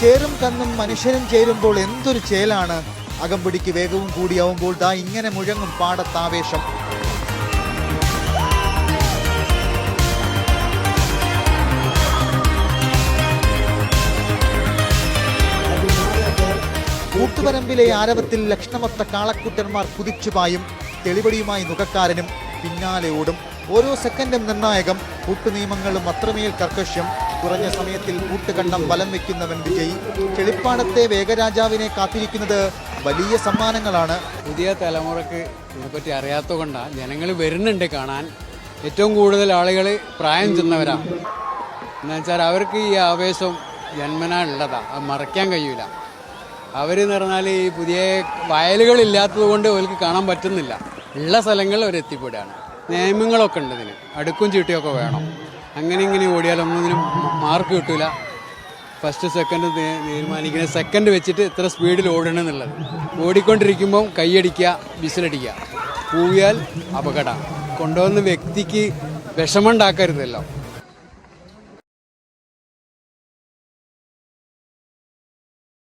ചേറും കന്നും മനുഷ്യനും ചേരുമ്പോൾ എന്തൊരു ചേലാണ്? അകമ്പടിക്ക് വേഗവും കൂടിയാവുമ്പോൾ ദാ ഇങ്ങനെ മുഴങ്ങും പാടത്താവേശം. കൂട്ടുപരമ്പിലെ ആരവത്തിൽ ലക്ഷണമൊത്ത കാളക്കുട്ടന്മാർ കുതിച്ചുപായും തെളിവടിയുമായി നുകക്കാരനും പിന്നാലെ ഓടും. ഓരോ സെക്കൻഡും നിർണായകം. കൂട്ടുനിയമങ്ങളും അത്രമേൽ കർക്കശ്യം. കുറഞ്ഞ സമയത്തിൽ കൂട്ടുകണ്ണം വലം വെക്കുന്നവൻ വിജയി. ചെളിപ്പാടത്തെ വേഗരാജാവിനെ കാത്തിരിക്കുന്നത് വലിയ സമ്മാനങ്ങളാണ്. പുതിയ തലമുറയ്ക്ക് ഇതിനെപ്പറ്റി അറിയാത്ത കൊണ്ടാണ് ജനങ്ങൾ വരുന്നുണ്ട് കാണാൻ. ഏറ്റവും കൂടുതൽ ആളുകൾ പ്രായം ചെന്നവരാണ് എന്നുവെച്ചാൽ അവർക്ക് ഈ ആവേശം ജന്മനാ ഉള്ളതാണ് അത് മറയ്ക്കാൻ കഴിയൂല. അവരെന്ന് പറഞ്ഞാൽ ഈ പുതിയ വയലുകളില്ലാത്തത് കൊണ്ട് അവർക്ക് കാണാൻ പറ്റുന്നില്ല. ഉള്ള സ്ഥലങ്ങളിൽ അവർ എത്തിപ്പെടുകയാണ്. നിയമങ്ങളൊക്കെ ഉണ്ട് ഇതിന്. അടുക്കും ചീട്ടിയൊക്കെ വേണം. അങ്ങനെ ഇങ്ങനെ ഓടിയാലൊന്നും ഒന്നിനും മാർക്ക് കിട്ടൂല. ഫസ്റ്റ് സെക്കൻഡ് തീരുമാനിക്കുന്ന സെക്കൻഡ് വെച്ചിട്ട് ഇത്ര സ്പീഡിൽ ഓടണം എന്നുള്ളത്. ഓടിക്കൊണ്ടിരിക്കുമ്പോൾ കൈയടിക്കുക വിസിലടിക്കുക. പൂവിയാൽ അപകടം. കൊണ്ടുവന്ന വ്യക്തിക്ക് വിഷമമുണ്ടാക്കരുതല്ലോ